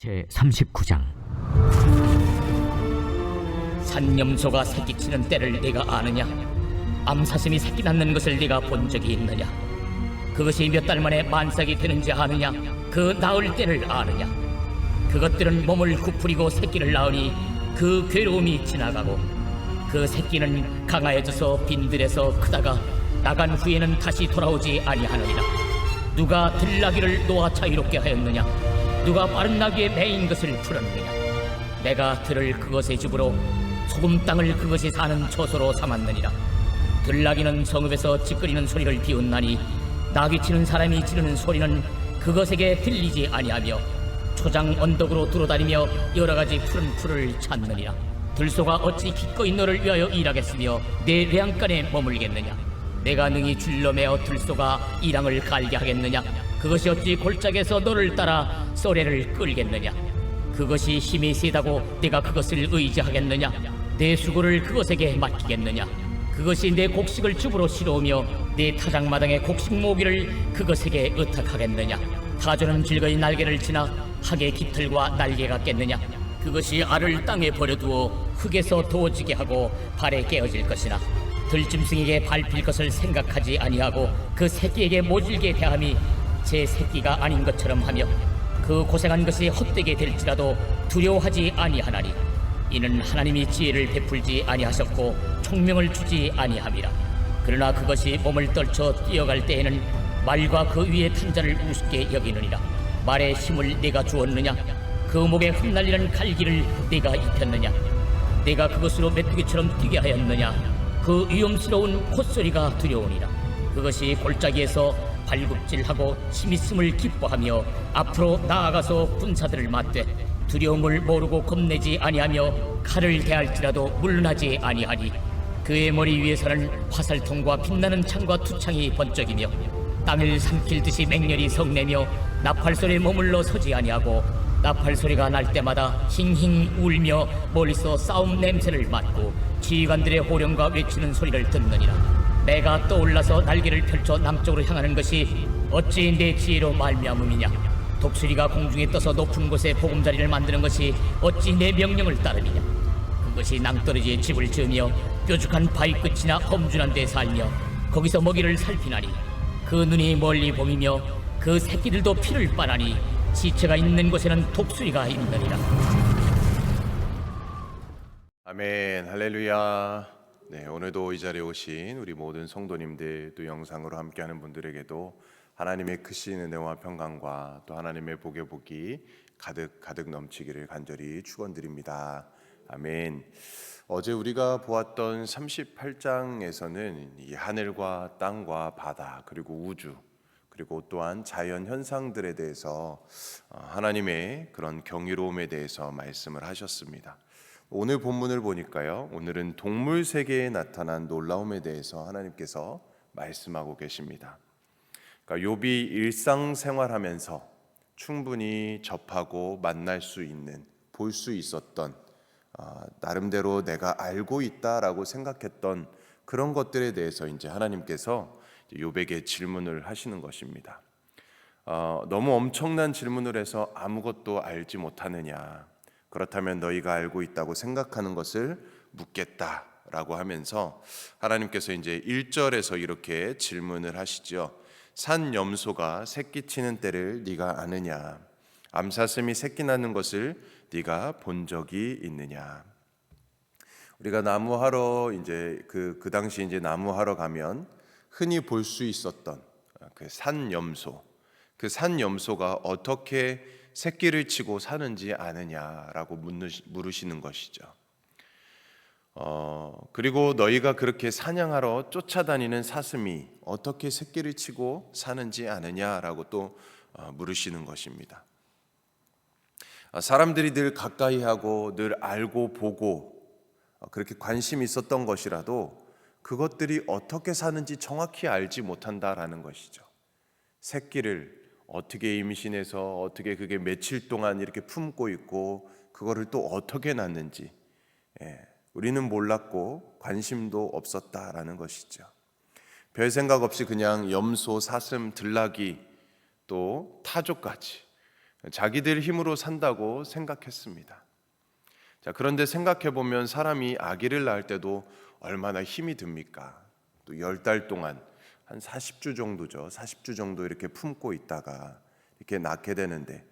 제 39장 산염소가 새끼치는 때를 네가 아느냐? 암사슴이 새끼 낳는 것을 네가 본 적이 있느냐? 그것이 몇 달 만에 만삭이 되는지 아느냐? 그 낳을 때를 아느냐? 그것들은 몸을 구부리고 새끼를 낳으니 그 괴로움이 지나가고 그 새끼는 강하여져서 빈들에서 크다가 나간 후에는 다시 돌아오지 아니하느니라. 누가 들나귀를 놓아 자유롭게 하였느냐? 누가 빠른 나귀에 매인 것을 풀었느냐? 내가 들을 그것의 집으로 소금 땅을 그것이 사는 처소로 삼았느니라. 들나귀는 성읍에서 찌끄리는 소리를 비웃나니 나귀 치는 사람이 지르는 소리는 그것에게 들리지 아니하며 초장 언덕으로 두루다니며 여러 가지 푸른 풀을 찾느니라. 들소가 어찌 기꺼이 너를 위하여 일하겠으며 내 외양간에 머물겠느냐? 내가 능히 줄로 매어 들소가 이랑을 갈게 하겠느냐? 그것이 어찌 골짜기에서 너를 따라 쏘래를 끌겠느냐? 그것이 힘이 세다고 내가 그것을 의지하겠느냐? 내 수고를 그것에게 맡기겠느냐? 그것이 내 곡식을 줍으로 실어오며 내 타작마당의 곡식 모기를 그것에게 의탁하겠느냐? 타조는 즐거이 날개를 지나 학의 깃털과 날개 같겠느냐? 그것이 알을 땅에 버려두어 흙에서 도어지게 하고 발에 깨어질 것이나 들짐승에게 밟힐 것을 생각하지 아니하고 그 새끼에게 모질게 대함이 제 새끼가 아닌 것처럼 하며 그 고생한 것이 헛되게 될지라도 두려워하지 아니하나니 이는 하나님이 지혜를 베풀지 아니하셨고 총명을 주지 아니함이라. 그러나 그것이 몸을 떨쳐 뛰어갈 때에는 말과 그 위에 탄 자를 우습게 여기느니라. 말의 힘을 내가 주었느냐? 그 목에 흩날리는 갈기를 내가 입혔느냐? 내가 그것으로 메뚜기처럼 뛰게 하였느냐? 그 위험스러운 콧소리가 두려우니라. 그것이 골짜기에서 발굽질하고 힘있음을 기뻐하며 앞으로 나아가서 군사들을 맞되 두려움을 모르고 겁내지 아니하며 칼을 대할지라도 물러나지 아니하니 그의 머리 위에서는 화살통과 빛나는 창과 투창이 번쩍이며 땅을 삼킬듯이 맹렬히 성내며 나팔 소리에 머물러 서지 아니하고 나팔 소리가 날 때마다 힝힝 울며 멀리서 싸움 냄새를 맡고 지휘관들의 호령과 외치는 소리를 듣느니라 내가 떠올라서 날개를 펼쳐 남쪽으로 향하는 것이 어찌 내 지혜로 말미암음이냐? 독수리가 공중에 떠서 높은 곳에 보금자리를 만드는 것이 어찌 내 명령을 따름이냐? 그것이 낭떠러지에 집을 지으며 뾰족한 바위 끝이나 험준한 데 살며 거기서 먹이를 살피나니 그 눈이 멀리 봄이며 그 새끼들도 피를 빨아니 지체가 있는 곳에는 독수리가 있느니라. 아멘. 할렐루야 네 오늘도 이 자리에 오신 우리 모든 성도님들 또 영상으로 함께하는 분들에게도 하나님의 크신 은혜와 평강과 또 하나님의 복의 복이 가득 가득 넘치기를 간절히 축원드립니다 아멘 어제 우리가 보았던 38장에서는 이 하늘과 땅과 바다 그리고 우주 그리고 또한 자연 현상들에 대해서 어, 하나님의 그런 경이로움에 대해서 말씀을 하셨습니다. 오늘 본문을 보니까요. 오늘은 동물 세계에 나타난 놀라움에 대해서 하나님께서 말씀하고 계십니다. 그러니까 욥이 일상생활하면서 충분히 접하고 만날 수 있는 볼 수 있었던 아, 나름대로 내가 알고 있다라고 생각했던 그런 것들에 대해서 이제 하나님께서 욥에게 질문을 하시는 것입니다. 어, 너무 엄청난 질문을 해서 아무것도 알지 못하느냐? 그렇다면 너희가 알고 있다고 생각하는 것을 묻겠다라고 하면서 하나님께서 이제 1절에서 이렇게 질문을 하시죠. 산 염소가 새끼 치는 때를 네가 아느냐? 암사슴이 새끼 낳는 것을 네가 본 적이 있느냐? 우리가 나무하러 이제 그, 그 당시 이제 나무하러 가면 흔히 볼 수 있었던 그 산 염소, 그 산 염소가 어떻게 새끼를 치고 사는지 아느냐라고 물으시는 것이죠. 어, 그리고 너희가 그렇게 사냥하러 쫓아다니는 사슴이 어떻게 새끼를 치고 사는지 아느냐라고 또 어, 물으시는 것입니다. 아, 사람들이 늘 가까이 하고 늘 알고 보고 어, 그렇게 관심 있었던 것이라도 그것들이 어떻게 사는지 정확히 알지 못한다라는 것이죠. 새끼를 어떻게 임신해서 어떻게 그게 며칠 동안 이렇게 품고 있고 그거를 또 어떻게 낳는지 예, 우리는 몰랐고 관심도 없었다라는 것이죠. 별 생각 없이 그냥 염소, 사슴, 들나귀 또 타조까지 자기들 힘으로 산다고 생각했습니다. 자, 그런데 생각해 보면 사람이 아기를 낳을 때도 얼마나 힘이 듭니까? 또 열 달 동안 한 40주 정도죠. 40주 정도 이렇게 품고 있다가 이렇게 낳게 되는데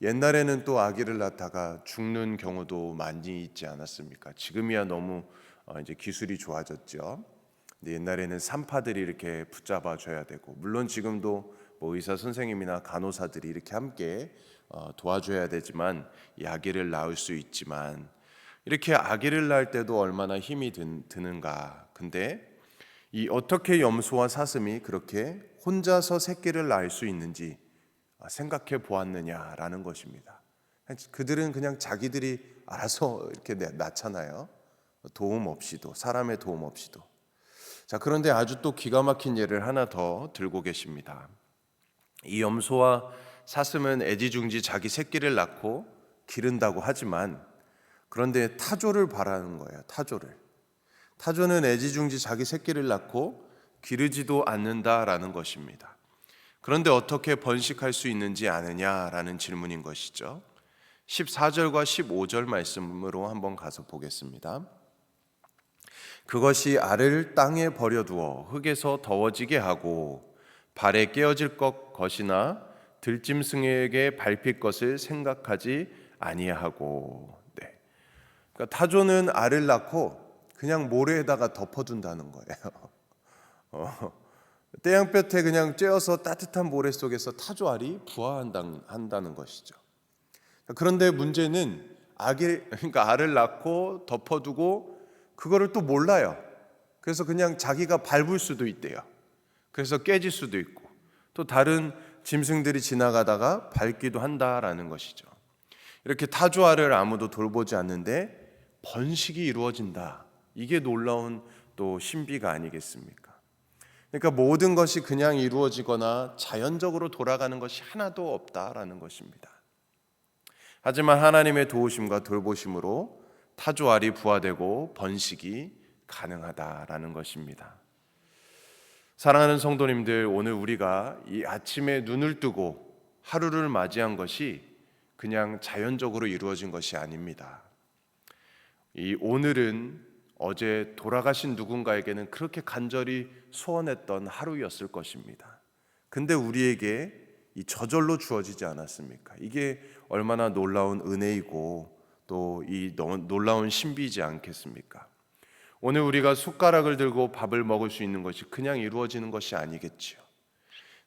옛날에는 또 아기를 낳다가 죽는 경우도 많이 있지 않았습니까? 지금이야 너무 어, 이제 기술이 좋아졌죠. 근데 옛날에는 산파들이 이렇게 붙잡아 줘야 되고 물론 지금도 뭐 의사 선생님이나 간호사들이 이렇게 함께 어, 도와줘야 되지만 이 아기를 낳을 수 있지만 이렇게 아기를 낳을 때도 얼마나 힘이 든, 드는가. 근데 이 어떻게 염소와 사슴이 그렇게 혼자서 새끼를 낳을 수 있는지 생각해 보았느냐라는 것입니다. 그들은 그냥 자기들이 알아서 이렇게 낳잖아요. 도움 없이도 사람의 도움 없이도. 자 그런데 아주 또 기가 막힌 예를 하나 더 들고 계십니다. 이 염소와 사슴은 애지중지 자기 새끼를 낳고 기른다고 하지만 그런데 타조를 바라는 거예요. 타조를. 타조는 애지중지 자기 새끼를 낳고 기르지도 않는다라는 것입니다. 그런데 어떻게 번식할 수 있는지 아느냐라는 질문인 것이죠. 14절과 15절 말씀으로 한번 가서 보겠습니다. 그것이 알을 땅에 버려두어 흙에서 더워지게 하고 발에 깨어질 것 것이나 들짐승에게 밟힐 것을 생각하지 아니하고 네. 그러니까 타조는 알을 낳고 그냥 모래에다가 덮어둔다는 거예요. 어, 태양볕에 그냥 쬐어서 따뜻한 모래 속에서 타조 알이 부화한다는 것이죠. 그런데 문제는 아기 그러니까 알을 낳고 덮어두고 그거를 또 몰라요. 그래서 그냥 자기가 밟을 수도 있대요. 그래서 깨질 수도 있고 또 다른 짐승들이 지나가다가 밟기도 한다라는 것이죠. 이렇게 타조알을 아무도 돌보지 않는데 번식이 이루어진다. 이게 놀라운 또 신비가 아니겠습니까? 그러니까 모든 것이 그냥 이루어지거나 자연적으로 돌아가는 것이 하나도 없다라는 것입니다. 하지만 하나님의 도우심과 돌보심으로 타조알이 부화되고 번식이 가능하다라는 것입니다. 사랑하는 성도님들, 오늘 우리가 이 아침에 눈을 뜨고 하루를 맞이한 것이 그냥 자연적으로 이루어진 것이 아닙니다. 이 오늘은 어제 돌아가신 누군가에게는 그렇게 간절히 소원했던 하루였을 것입니다. 근데 우리에게 이 저절로 주어지지 않았습니까? 이게 얼마나 놀라운 은혜이고 또 이 놀라운 신비지 않겠습니까? 오늘 우리가 숟가락을 들고 밥을 먹을 수 있는 것이 그냥 이루어지는 것이 아니겠지요.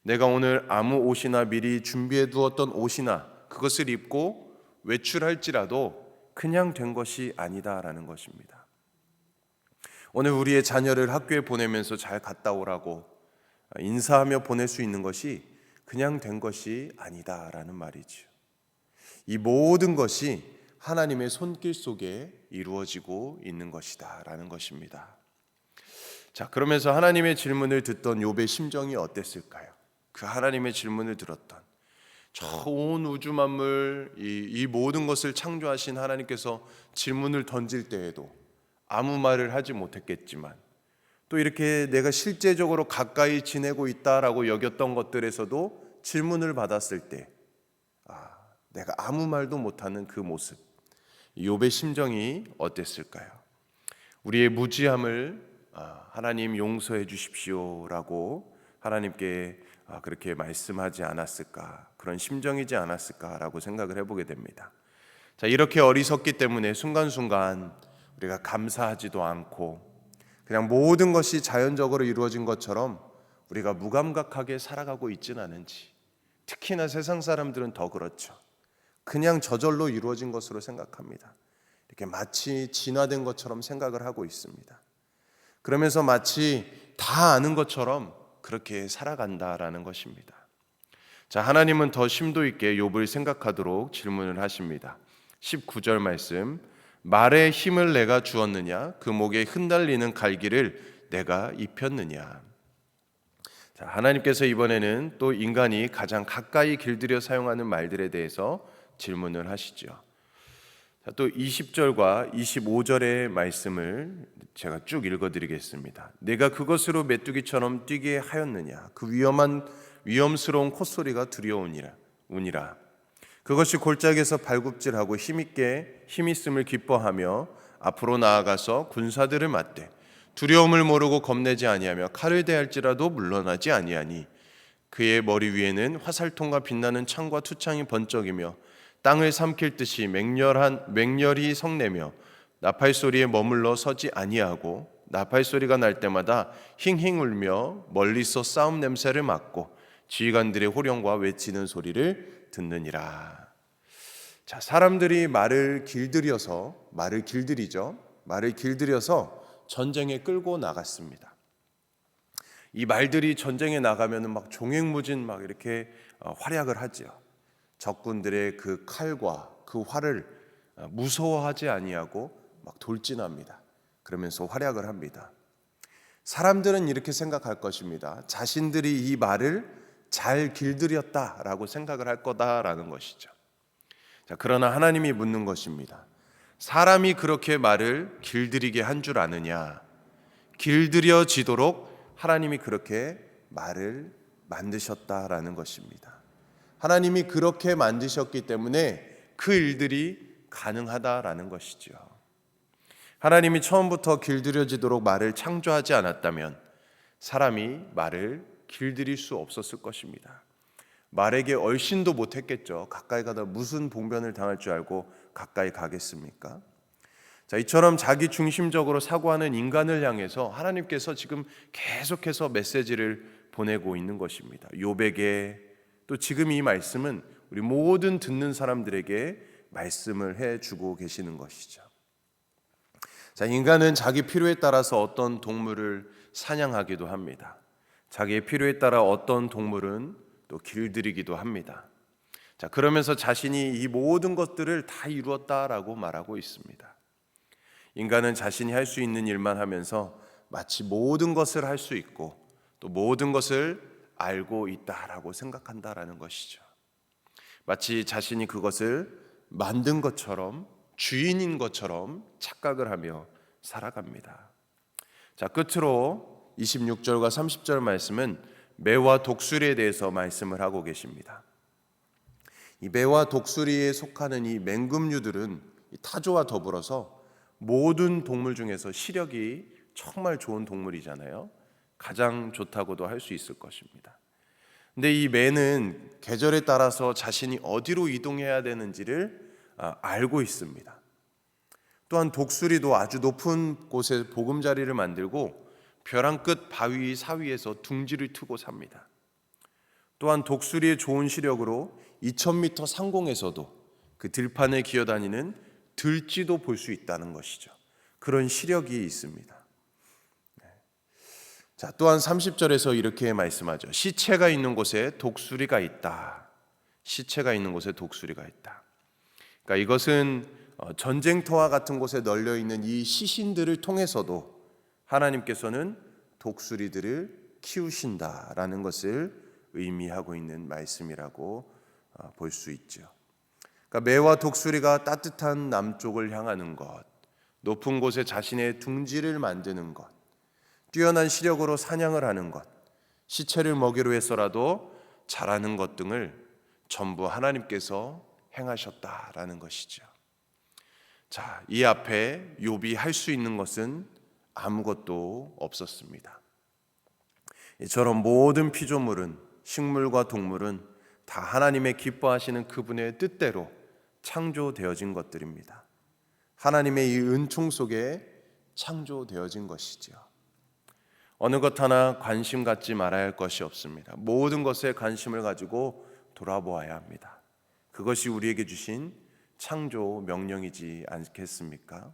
내가 오늘 아무 옷이나 미리 준비해 두었던 옷이나 그것을 입고 외출할지라도 그냥 된 것이 아니다라는 것입니다. 오늘 우리의 자녀를 학교에 보내면서 잘 갔다 오라고 인사하며 보낼 수 있는 것이 그냥 된 것이 아니다라는 말이지요. 이 모든 것이 하나님의 손길 속에 이루어지고 있는 것이다라는 것입니다. 자, 그러면서 하나님의 질문을 듣던 욥의 심정이 어땠을까요? 그 하나님의 질문을 들었던 저 온 우주 만물 이, 이 모든 것을 창조하신 하나님께서 질문을 던질 때에도 아무 말을 하지 못했겠지만 또 이렇게 내가 실제적으로 가까이 지내고 있다라고 여겼던 것들에서도 질문을 받았을 때 아, 내가 아무 말도 못하는 그 모습 욥의 심정이 어땠을까요? 우리의 무지함을 아, 하나님 용서해 주십시오라고 하나님께 아, 그렇게 말씀하지 않았을까 그런 심정이지 않았을까라고 생각을 해보게 됩니다. 자 이렇게 어리석기 때문에 순간순간 우리가 감사하지도 않고 그냥 모든 것이 자연적으로 이루어진 것처럼 우리가 무감각하게 살아가고 있지는 않은지 특히나 세상 사람들은 더 그렇죠. 그냥 저절로 이루어진 것으로 생각합니다. 이렇게 마치 진화된 것처럼 생각을 하고 있습니다. 그러면서 마치 다 아는 것처럼 그렇게 살아간다라는 것입니다. 자, 하나님은 더 심도 있게 욥을 생각하도록 질문을 하십니다. 19절 말씀. 말에 힘을 내가 주었느냐? 그 목에 흩날리는 갈기를 내가 입혔느냐? 자, 하나님께서 이번에는 또 인간이 가장 가까이 길들여 사용하는 말들에 대해서 질문을 하시죠. 자, 또 20절과 25절의 말씀을 제가 쭉 읽어드리겠습니다. 내가 그것으로 메뚜기처럼 뛰게 하였느냐? 그 위험한 위험스러운 콧소리가 두려우니라. 우니라. 그것이 골짜기에서 발굽질하고 힘있게 힘있음을 기뻐하며 앞으로 나아가서 군사들을 맞대 두려움을 모르고 겁내지 아니하며 칼을 대할지라도 물러나지 아니하니 그의 머리 위에는 화살통과 빛나는 창과 투창이 번쩍이며 땅을 삼킬 듯이 맹렬한 맹렬히 성내며 나팔 소리에 머물러 서지 아니하고 나팔 소리가 날 때마다 힝힝 울며 멀리서 싸움 냄새를 맡고 지휘관들의 호령과 외치는 소리를 듣느니라. 자, 사람들이 말을 길들여서 말을 길들이죠. 말을 길들여서 전쟁에 끌고 나갔습니다. 이 말들이 전쟁에 나가면은 막 종횡무진 막 이렇게 어, 활약을 하지요. 적군들의 그 칼과 그 활을 어, 무서워하지 아니하고 막 돌진합니다. 그러면서 활약을 합니다. 사람들은 이렇게 생각할 것입니다. 자신들이 이 말을 잘 길들였다라고 생각을 할 거다라는 것이죠. 자, 그러나 하나님이 묻는 것입니다. 사람이 그렇게 말을 길들이게 한 줄 아느냐? 길들여지도록 하나님이 그렇게 말을 만드셨다라는 것입니다. 하나님이 그렇게 만드셨기 때문에 그 일들이 가능하다라는 것이죠. 하나님이 처음부터 길들여지도록 말을 창조하지 않았다면 사람이 말을 길들일 수 없었을 것입니다. 말에게 얼씬도 못했겠죠. 가까이 가다 무슨 봉변을 당할 줄 알고 가까이 가겠습니까? 자, 이처럼 자기 중심적으로 사고하는 인간을 향해서 하나님께서 지금 계속해서 메시지를 보내고 있는 것입니다. 요백에 또 지금 이 말씀은 우리 모든 듣는 사람들에게 말씀을 해 주고 계시는 것이죠. 자, 인간은 자기 필요에 따라서 어떤 동물을 사냥하기도 합니다. 자기의 필요에 따라 어떤 동물은 또 길들이기도 합니다. 자, 그러면서 자신이 이 모든 것들을 다 이루었다라고 말하고 있습니다. 인간은 자신이 할 수 있는 일만 하면서 마치 모든 것을 할 수 있고 또 모든 것을 알고 있다라고 생각한다라는 것이죠. 마치 자신이 그것을 만든 것처럼 주인인 것처럼 착각을 하며 살아갑니다. 자, 끝으로 26절과 30절 말씀은 매와 독수리에 대해서 말씀을 하고 계십니다. 이 매와 독수리에 속하는 이 맹금류들은 타조와 더불어서 모든 동물 중에서 시력이 정말 좋은 동물이잖아요. 가장 좋다고도 할 수 있을 것입니다. 근데 이 매는 계절에 따라서 자신이 어디로 이동해야 되는지를 아, 알고 있습니다. 또한 독수리도 아주 높은 곳에 보금자리를 만들고 벼랑 끝 바위 사위에서 둥지를 트고 삽니다. 또한 독수리의 좋은 시력으로 2000m 상공에서도 그 들판에 기어다니는 들쥐도 볼 수 있다는 것이죠. 그런 시력이 있습니다. 네. 자, 또한 30절에서 이렇게 말씀하죠. 시체가 있는 곳에 독수리가 있다. 시체가 있는 곳에 독수리가 있다. 그러니까 이것은 어, 전쟁터와 같은 곳에 널려 있는 이 시신들을 통해서도 하나님께서는 독수리들을 키우신다라는 것을 의미하고 있는 말씀이라고 어, 볼수 있죠. 그러니까 매와 독수리가 따뜻한 남쪽을 향하는 것, 높은 곳에 자신의 둥지를 만드는 것, 뛰어난 시력으로 사냥을 하는 것, 시체를 먹이로 해서라도 자라는 것 등을 전부 하나님께서 행하셨다라는 것이죠. 자, 이 앞에 욥이 할 수 있는 것은 아무것도 없었습니다. 이처럼 모든 피조물은 식물과 동물은 다 하나님의 기뻐하시는 그분의 뜻대로 창조되어진 것들입니다. 하나님의 이 은총 속에 창조되어진 것이죠. 어느 것 하나 관심 갖지 말아야 할 것이 없습니다. 모든 것에 관심을 가지고 돌아보아야 합니다. 그것이 우리에게 주신 창조 명령이지 않겠습니까?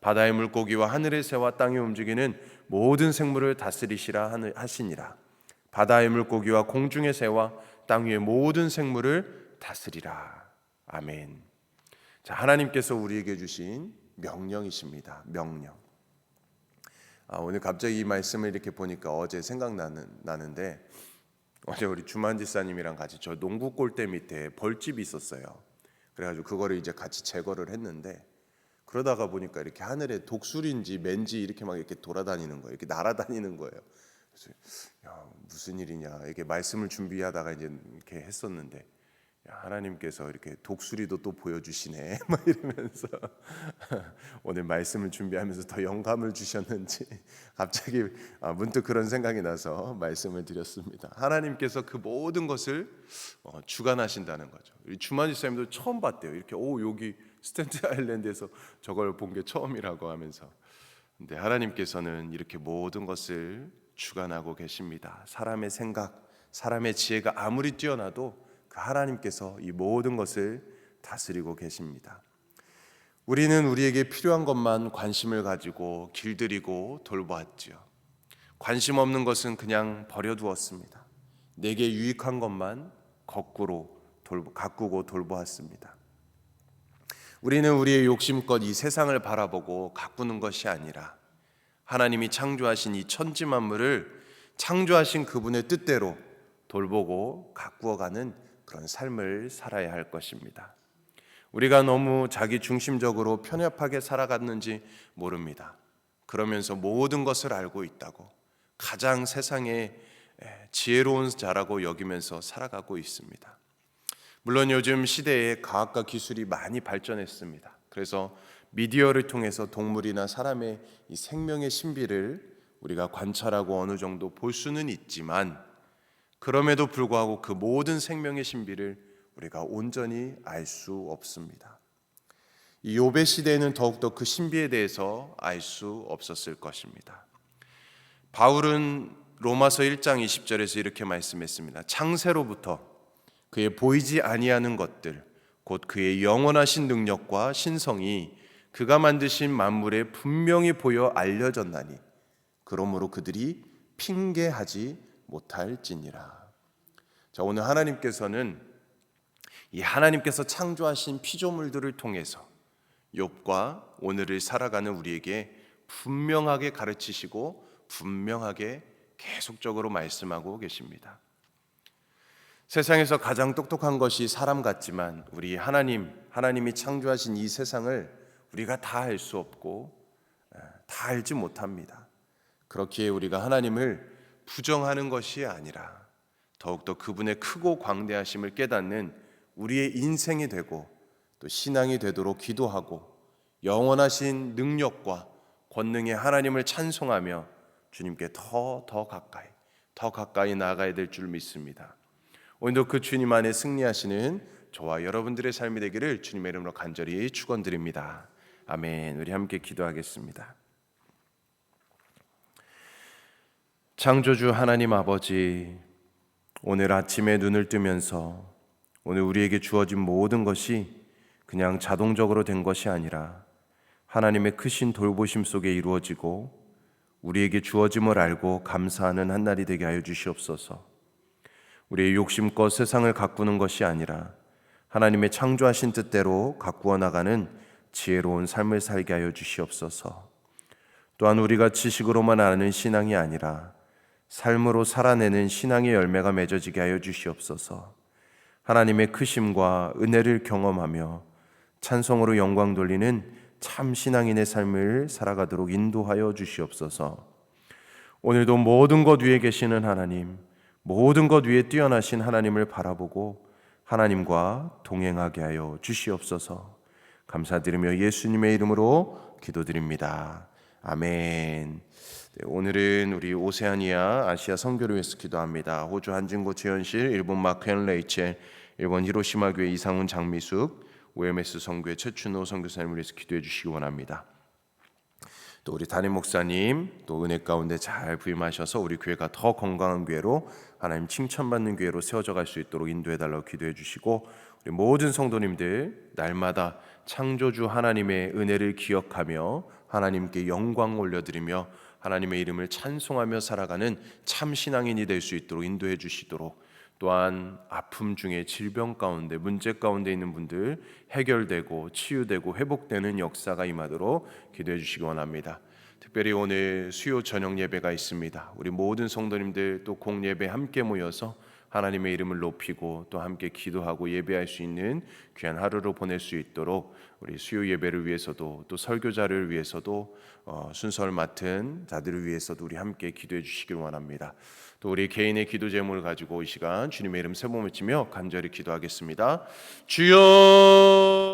바다의 물고기와 하늘의 새와 땅에 움직이는 모든 생물을 다스리시라 하시니라 바다의 물고기와 공중의 새와 땅 위의 모든 생물을 다스리라 아멘. 자, 하나님께서 우리에게 주신 명령이십니다. 명령. 아, 오늘 갑자기 이 말씀을 이렇게 보니까 어제 생각나는 나는데 어제 우리 주만 지사님이랑 같이 저 농구 골대 밑에 벌집이 있었어요. 그래가지고 그거를 이제 같이 제거를 했는데 그러다가 보니까 이렇게 하늘에 독수리인지 맨지 이렇게 막 이렇게 돌아다니는 거예요. 이렇게 날아다니는 거예요. 그래서 야 무슨 일이냐 이게 말씀을 준비하다가 이제 이렇게 했었는데 야, 하나님께서 이렇게 독수리도 또 보여주시네 막 이러면서 오늘 말씀을 준비하면서 더 영감을 주셨는지 갑자기 아, 문득 그런 생각이 나서 말씀을 드렸습니다. 하나님께서 그 모든 것을 어, 주관하신다는 거죠. 우리 주만지 사님도 처음 봤대요. 이렇게 오 여기 스탠드 아일랜드에서 저걸 본 게 처음이라고 하면서 근데 하나님께서는 이렇게 모든 것을 주관하고 계십니다. 사람의 생각, 사람의 지혜가 아무리 뛰어나도 그 하나님께서 이 모든 것을 다스리고 계십니다. 우리는 우리에게 필요한 것만 관심을 가지고 길들이고 돌보았지요. 관심 없는 것은 그냥 버려두었습니다. 내게 유익한 것만 거꾸로 돌보, 가꾸고 돌보았습니다. 우리는 우리의 욕심껏 이 세상을 바라보고 가꾸는 것이 아니라 하나님이 창조하신 이 천지 만물을 창조하신 그분의 뜻대로 돌보고 가꾸어가는 그런 삶을 살아야 할 것입니다. 우리가 너무 자기 중심적으로 편협하게 살아갔는지 모릅니다. 그러면서 모든 것을 알고 있다고 가장 세상에 지혜로운 자라고 여기면서 살아가고 있습니다. 물론 요즘 시대에 과학과 기술이 많이 발전했습니다. 그래서 미디어를 통해서 동물이나 사람의 이 생명의 신비를 우리가 관찰하고 어느 정도 볼 수는 있지만 그럼에도 불구하고 그 모든 생명의 신비를 우리가 온전히 알 수 없습니다. 이 요배 시대에는 더욱더 그 신비에 대해서 알 수 없었을 것입니다. 바울은 로마서 1장 20절에서 이렇게 말씀했습니다. 창세로부터 그의 보이지 아니하는 것들 곧 그의 영원하신 능력과 신성이 그가 만드신 만물에 분명히 보여 알려졌나니 그러므로 그들이 핑계하지 못할지니라. 자, 오늘 하나님께서는 이 하나님께서 창조하신 피조물들을 통해서 욥과 오늘을 살아가는 우리에게 분명하게 가르치시고 분명하게 계속적으로 말씀하고 계십니다. 세상에서 가장 똑똑한 것이 사람 같지만 우리 하나님, 하나님이 창조하신 이 세상을 우리가 다 알 수 없고 다 알지 못합니다. 그렇기에 우리가 하나님을 부정하는 것이 아니라 더욱더 그분의 크고 광대하심을 깨닫는 우리의 인생이 되고 또 신앙이 되도록 기도하고 영원하신 능력과 권능의 하나님을 찬송하며 주님께 더 더 가까이 더 가까이 나아가야 될 줄 믿습니다. 오늘도 그 주님 안에 승리하시는 저와 여러분들의 삶이 되기를 주님의 이름으로 간절히 축원드립니다. 아멘. 우리 함께 기도하겠습니다. 창조주 하나님 아버지 오늘 아침에 눈을 뜨면서 오늘 우리에게 주어진 모든 것이 그냥 자동적으로 된 것이 아니라 하나님의 크신 돌보심 속에 이루어지고 우리에게 주어짐을 알고 감사하는 한 날이 되게 하여 주시옵소서. 우리의 욕심껏 세상을 가꾸는 것이 아니라 하나님의 창조하신 뜻대로 가꾸어 나가는 지혜로운 삶을 살게 하여 주시옵소서. 또한 우리가 지식으로만 아는 신앙이 아니라 삶으로 살아내는 신앙의 열매가 맺어지게 하여 주시옵소서. 하나님의 크심과 은혜를 경험하며 찬송으로 영광 돌리는 참 신앙인의 삶을 살아가도록 인도하여 주시옵소서. 오늘도 모든 것 위에 계시는 하나님, 모든 것 위에 뛰어나신 하나님을 바라보고 하나님과 동행하게 하여 주시옵소서. 감사드리며 예수님의 이름으로 기도드립니다. 아멘. 네, 오늘은 우리 오세아니아 아시아 선교를 위해서 기도합니다. 호주 한진고 재현실, 일본 마크 앤 레이첼, 일본 히로시마 교회 이상훈 장미숙, OMS 선교회 최춘호 선교사님을 위해서 기도해 주시기 원합니다. 또 우리 담임 목사님 또 은혜 가운데 잘 부임하셔서 우리 교회가 더 건강한 교회로 하나님 칭찬받는 교회로 세워져 갈 수 있도록 인도해 달라고 기도해 주시고 우리 모든 성도님들 날마다 창조주 하나님의 은혜를 기억하며 하나님께 영광 올려드리며 하나님의 이름을 찬송하며 살아가는 참 신앙인이 될 수 있도록 인도해 주시도록 또한 아픔 중에 질병 가운데 문제 가운데 있는 분들 해결되고 치유되고 회복되는 역사가 임하도록 기도해 주시기 원합니다. 특별히 오늘 수요 저녁 예배가 있습니다. 우리 모든 성도님들 또 공예배 함께 모여서 하나님의 이름을 높이고 또 함께 기도하고 예배할 수 있는 귀한 하루로 보낼 수 있도록 우리 수요 예배를 위해서도 또 설교자를 위해서도 어, 순서를 맡은 자들을 위해서도 우리 함께 기도해 주시길 원합니다. 또 우리 개인의 기도 제목을 가지고 이 시간 주님의 이름 세번 외치며 간절히 기도하겠습니다. 주여